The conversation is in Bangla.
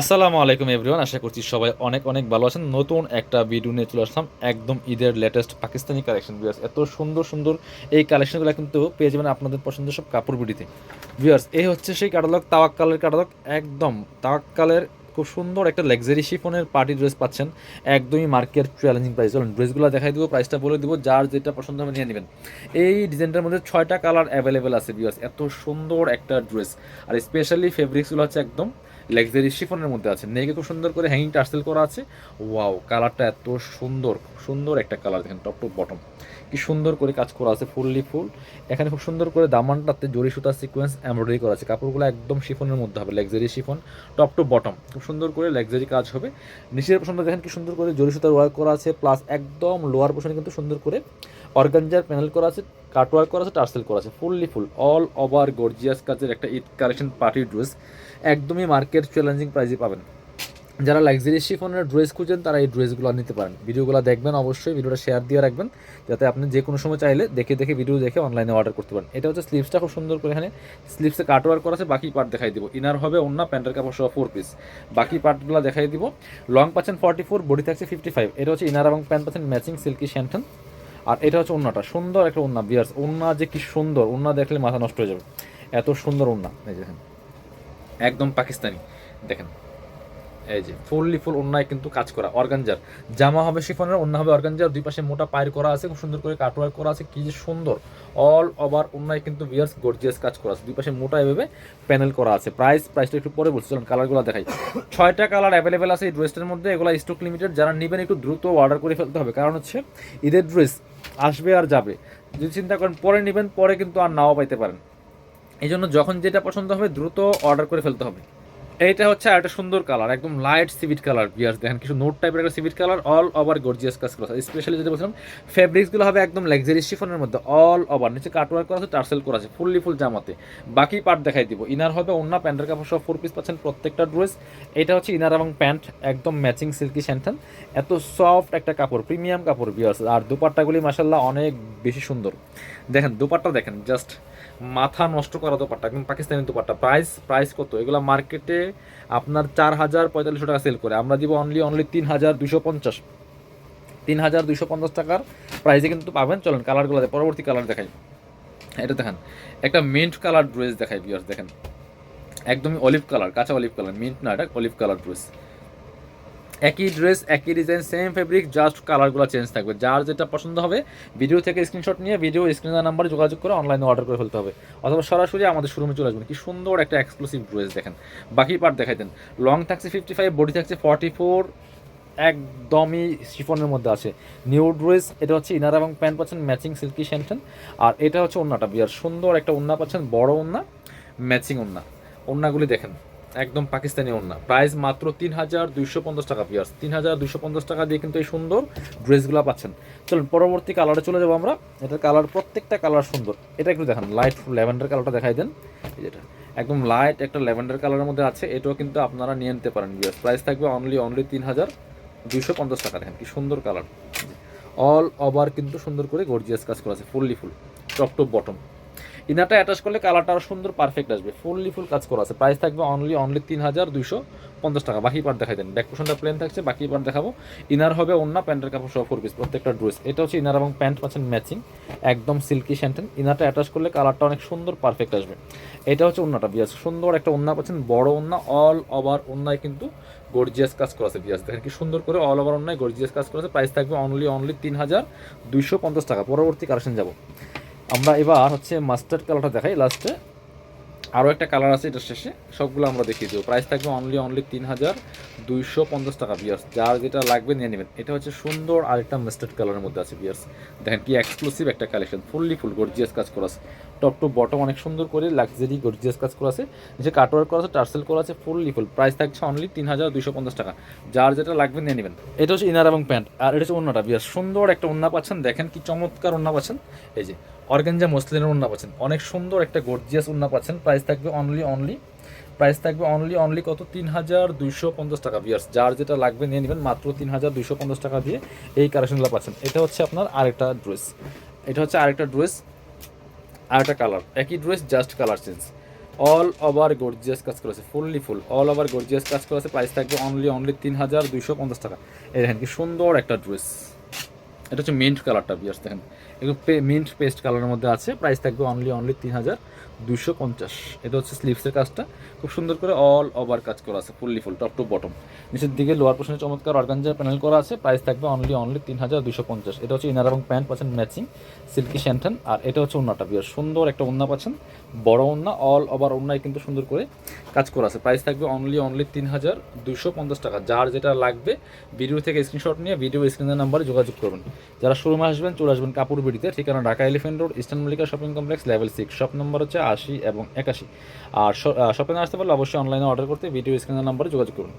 আসসালামু আলাইকুম এভরিওয়ান, আশা করছি সবাই অনেক অনেক ভালো আছেন। নতুন একটা ভিডিও নিয়ে চলে আসলাম। একদম ঈদের লেটেস্ট পাকিস্তানি কালেকশন ভিউয়ার্স এত সুন্দর সুন্দর এই কালেকশনগুলো কিন্তু পেয়ে যাবেন আপনাদের পছন্দের সব কাপড় বিডিতে। ভিউয়ার্স এই হচ্ছে সেই কাটালগ তাওয়াক্কালের কাটালগ একদম তাওয়াক্কালের খুব সুন্দর একটা লাক্সারি শিফনের পার্টি ড্রেস পাচ্ছেন। একদমই মার্কেট চ্যালেঞ্জিং প্রাইস চলুন ড্রেসগুলো দেখাই দিব প্রাইসটা বলে দেবো, যার যেটা পছন্দ হবে নিয়ে নেবেন। এই ডিজাইনটার মধ্যে ছয়টা কালার অ্যাভেলেবেল আছে ভিউয়ার্স এত সুন্দর একটা ড্রেস আর স্পেশালি ফেব্রিক্সগুলো হচ্ছে একদম লাক্সারি শিফনের মধ্যে আছে। নেকে খুব সুন্দর করে হ্যাঙ্গিং টার্সেল করা আছে। ওয়াও কালারটা এত সুন্দর সুন্দর একটা কালার দেখেন টপ টু বটম কি সুন্দর করে কাজ করা আছে, ফুললি ফুল। এখানে খুব সুন্দর করে দামানটাতে জরি সুতা সিকোয়েন্স এমব্রয়ডারি করা আছে। কাপড়গুলো একদম শিফনের মধ্যে হবে luxury chiffon top to bottom খুব সুন্দর করে লাক্সারি কাজ হবে। নিচের পোশনটা দেখেন কি সুন্দর করে জরি সুতার ওয়ার্ক করা আছে প্লাস একদম লোয়ার পোশনে কিন্তু সুন্দর করে অর্গানজার প্যানেল করা আছে কাটওয়ার্ক করা আছে টার্সেল করা আছে, fully full all over gorgeous কাজের একটা ঈদ কালেকশন পার্টি ড্রেস একদমই মার্কেট চ্যালেঞ্জিং প্রাইসে পাবেন। যারা লাক্সারি শিফনের ড্রেস খুঁজেন, তারা এই ড্রেসগুলো নিতে পারেন। ভিডিওগুলো দেখবেন, অবশ্যই ভিডিওটা শেয়ার দিয়ে রাখবেন, যাতে আপনি যে কোনো সময় চাইলে দেখে দেখে ভিডিও দেখে অনলাইনে অর্ডার করতে পারেন। এটা হচ্ছে স্লিপসটা খুব সুন্দর করে এখানে স্লিভসে কাটওয়ার্ক করা আছে, বাকি পার্ট দেখাই দিব। ইনার হবে অন্য প্যান্টের কাপড় সহ ফোর পিস বাকি পার্টগুলো দেখাই দিব। লং পাচ্ছেন ফর্টি ফোর বডি থাকছে ফিফটি ফাইভ এটা হচ্ছে ইনার এবং প্যান্ট পাচ্ছেন ম্যাচিং সিল্কি শ্যান্টন আর এটা হচ্ছে ওন্নাটা সুন্দর একটা ওন্না বিয়ার্স ওন্না যে কি সুন্দর ওন্না দেখলে মাথা নষ্ট হয়ে যাবে। এত সুন্দর ওন্না এই দেখেন একদম পাকিস্তানি, দেখেন। এই যে, ফুললি ফুল অন্যায় কিন্তু কাজ করা, অর্গানজার। জামা হবে শিফনের অন্য হবে অর্গানজার, দুই পাশে মোটা পায়ের করা আছে, খুব সুন্দর করে কাটওয়ার্ক করা আছে, কি যে সুন্দর। অল ওভার অন্যায় কিন্তু বিয়ার্স গর্জিয়াস কাজ করা আছে, দুই পাশে মোটা এভাবে প্যানেল করা আছে। প্রাইস প্রাইসটা একটু পরে বলছি, চলুন কালারগুলো দেখাই। ছয়টা কালার অ্যাভেলেবেল আছে এই ড্রেসটার মধ্যে, এগুলো স্টক লিমিটেড যারা নেবেন একটু দ্রুত অর্ডার করে ফেলতে হবে। কারণ হচ্ছে, ঈদের ড্রেস আসবে আর যাবে। যদি চিন্তা করেন, পরে নেবেন, পরে কিন্তু আর নাও পাইতে পারেন। এই জন্য যখন যেটা পছন্দ হবে, দ্রুত অর্ডার করে ফেলতে হবে। এইটা হচ্ছে একটা সুন্দর কালার একদম লাইট সিভিট কালার বিয়ার্স দেখেন কিছু নোট টাইপের একটা সিভিট কালার অল ওভার গর্জিয়াস কাজ করা স্পেশালি যেটা বলছিলাম ফেব্রিক্সগুলো হবে একদম লাক্সারি শিফনের মধ্যে অল ওভার নিচে কাটওয়ার্ক করা আছে টার্সেল করা আছে ফুললি ফুল জামাতে। বাকি পার্ট দেখাই দিব। ইনার হবে অন্য প্যান্টের কাপড় সব ফোর পিস পাচ্ছেন প্রত্যেকটা ড্রেস এটা হচ্ছে ইনার এবং প্যান্ট একদম ম্যাচিং সিল্কি স্যান্থান এত সফট একটা কাপড় প্রিমিয়াম কাপড় বিয়ার্স আর দুপাট্টাগুলি মাসাল্লাহ অনেক বেশি সুন্দর। দেখেন, দুপাট্টা দেখেন জাস্ট মাথা নষ্ট করা তো দোপাট্টা, একদম পাকিস্তানি দোপাট্টা। প্রাইস প্রাইস কত? এগুলো মার্কেটে আপনার চার হাজার পঁয়তাল্লিশশো টাকা সেল করে। আমরা দিব অনলি অনলি তিন হাজার দুশো পঞ্চাশ। তিন হাজার দুশো পঞ্চাশ টাকার প্রাইসে কিন্তু পাবেন। চলেন কালারগুলো পরবর্তী কালার দেখাই। এটা দেখেন, একটা মিন্ট কালার ড্রেস দেখাই বিয়ার্স দেখেন। একদমই অলিভ কালার কাঁচা অলিভ কালার মিন্ট না, এটা অলিভ কালার ড্রেস একই ড্রেস একই ডিজাইন সেম ফেব্রিক জাস্ট কালারগুলো চেঞ্জ থাকবে। যার যেটা পছন্দ হবে ভিডিও থেকে স্ক্রিনশট নিয়ে ভিডিও স্ক্রিনের নাম্বারে যোগাযোগ করে অনলাইনে অর্ডার করে ফেলতে হবে। অথবা সরাসরি আমাদের শোরুমে চলে আসবেন। কি সুন্দর একটা এক্সক্লুসিভ ড্রেস দেখেন। বাকি পার্ট দেখাই দেন। লং থাকছে ফিফটি ফাইভ বডি থাকছে ফর্টি ফোর একদমই শিফনের মধ্যে আছে। নিউ ড্রেস এটা হচ্ছে ইনার এবং প্যান্ট পাচ্ছেন ম্যাচিং সিল্কি শ্যান্টন আর এটা হচ্ছে ওন্নাটা। বিয়ার সুন্দর একটা ওন্না পাচ্ছেন, বড় ওন্না ম্যাচিং ওন্না। ওন্নাগুলি দেখেন। একদম পাকিস্তানি ওন্না প্রাইস মাত্র তিন হাজার দুইশো পঞ্চাশ টাকা পিয়ার্স তিন হাজার দুইশো পঞ্চাশ টাকা দিয়ে কিন্তু এই সুন্দর ড্রেসগুলো পাচ্ছেন। চলুন, পরবর্তী কালারে চলে যাব আমরা। এটার কালার প্রত্যেকটা কালার সুন্দর। এটা একটু দেখান লাইট ল্যাভেন্ডার কালারটা দেখাই দেন। যেটা একদম লাইট একটা ল্যাভেন্ডার কালারের মধ্যে আছে। এটাও কিন্তু আপনারা নিয়ে নিতে পারেন বিয়ার্স প্রাইস থাকবে অনলি অনলি তিন হাজার দুইশো পঞ্চাশ টাকা দেখেন, কি সুন্দর কালার অল ওভার কিন্তু সুন্দর করে গর্জিয়াস কাজ করা আছে fully full top top bottom ইনারটা attach করলে কালারটা আরও সুন্দর পারফেক্ট আসবে। ফুললি ফুল কাজ করা আছে। প্রাইস থাকবে অনলি অনলি তিন হাজার দুইশো পঞ্চাশ টাকা। বাকি পার্ট দেখাই দেন। ব্যাক পোশনটা প্লেন থাকছে, বাকি পার্ট দেখাবো। ইনার হবে অন্য প্যান্টের কাপড় সহ ফোর পিস প্রত্যেকটা ড্রেস এটা হচ্ছে ইনার এবং প্যান্ট পাচ্ছেন ম্যাচিং একদম সিল্কি শ্যান্টেন ইনারটা অ্যাটাচ করলে কালারটা অনেক সুন্দর পারফেক্ট আসবে। এটা হচ্ছে অন্যটা বিয়াস। সুন্দর একটা অন্য পাচ্ছেন, বড় অন্য অল ওভার অন্যায় কিন্তু গর্জিয়াস কাজ করা আছে, বিয়াস। দেখেন কি সুন্দর করে অল ওভার অন্যায় গর্জিয়াস কাজ করা আছে। প্রাইস থাকবে অনলি অনলি তিন হাজার দুইশো পঞ্চাশ টাকা। পরবর্তী কালেকশন যাব। আমরা এবার হচ্ছে মাস্টার্ড কালারটা দেখাই লাস্টে আরও একটা কালার আছে এটা শেষে, সবগুলো আমরা দেখিয়ে দেবো। প্রাইস থাকবে অনলি অনলি তিন হাজার দুইশো পঞ্চাশ টাকা বিয়ার্স যার যেটা লাগবে নিয়ে নেবেন। এটা হচ্ছে সুন্দর আর একটা মাস্টার্ড কালারের মধ্যে আছে বিয়ার্স দেখেন কি এক্সক্লুসিভ একটা কালেকশন ফুললি ফুল গর্জিয়াস কাজ করা আছে। টপ টু বটম অনেক সুন্দর করে লাক্সারি গর্জিয়াস কাজ করা আছে। যে কাটওয়ার্ক করা আছে টার্সেল করা আছে ফুললি ফুল প্রাইস থাকছে অনলি তিন হাজার দুইশো পঞ্চাশ টাকা। যার যেটা লাগবে নিয়ে নেবেন। এটা হচ্ছে ইনার এবং প্যান্ট আর এটা হচ্ছে অন্যটা বিয়ার্স সুন্দর একটা অন্য পাচ্ছেন। দেখেন কি চমৎকার অন্য পাচ্ছেন। এই যে অর্গেঞ্জা মসলিনের উন্না পাচ্ছেন অনেক সুন্দর একটা গর্জিয়াস উন্না পাচ্ছেন প্রাইস থাকবে অনলি অনলি প্রাইস থাকবে অনলি অনলি কত? তিন হাজার দুইশো পঞ্চাশ টাকা বিয়ার্স যার যেটা লাগবে নিয়ে নেবেন, মাত্র তিন হাজার দুইশো পঞ্চাশ টাকা দিয়ে এই কালেকশনগুলো পাচ্ছেন। এটা হচ্ছে আপনার আরেকটা ড্রেস এটা হচ্ছে আরেকটা ড্রেস আরেকটা কালার একই dress just colour change all over gorgeous কাজ করেছে fully full all over gorgeous কাজ করেছে প্রাইস থাকবে অনলি অনলি তিন হাজার দুইশো পঞ্চাশ টাকা। এই দেখেন কি সুন্দর একটা ড্রেস এটা হচ্ছে মিন্ট কালারটা বিয়ার্স দেখেন। এগুলো মিন্ট পেস্ট কালারের মধ্যে আছে। প্রাইস থাকবে অনলি অনলি তিন হাজার। দুশো পঞ্চাশ। এটা হচ্ছে স্লিভসের কাজটা। খুব সুন্দর করে অল ওভার কাজ করা আছে fully full top to bottom নিচের দিকে লোয়ার পোর্শনে চমৎকার অর্গানজার প্যানেল করা আছে। প্রাইস থাকবে অনলি অনলি তিন হাজার দুশো পঞ্চাশ। এটা হচ্ছে ইনার এবং প্যান্ট পাচ্ছেন ম্যাচিং সিল্কি শ্যান্টান আর এটা হচ্ছে ওন্নাটা, বিয়ার। সুন্দর একটা ওন্না পাচ্ছেন, বড় ওন্না অল ওভার ওন্নায় কিন্তু সুন্দর করে কাজ করা আছে। প্রাইস থাকবে অনলি অনলি তিন হাজার দুশো পঞ্চাশ টাকা। যার যেটা লাগবে ভিডিও থেকে স্ক্রিনশট নিয়ে ভিডিও স্ক্রিনের নাম্বারে যোগাযোগ করবেন। যারা শোরুমে আসবেন, চলে আসবেন কাপড় বিড়িতে। ঠিকানা Dhaka Elephant Road Eastern Mallika shopping complex level six shop number হচ্ছে আশি এবং একাশি। আর শপিংয়ে আসতে পারলে অবশ্যই অনলাইনে অর্ডার করতে ভিডিও স্ক্রিনের নাম্বারে যোগাযোগ করুন।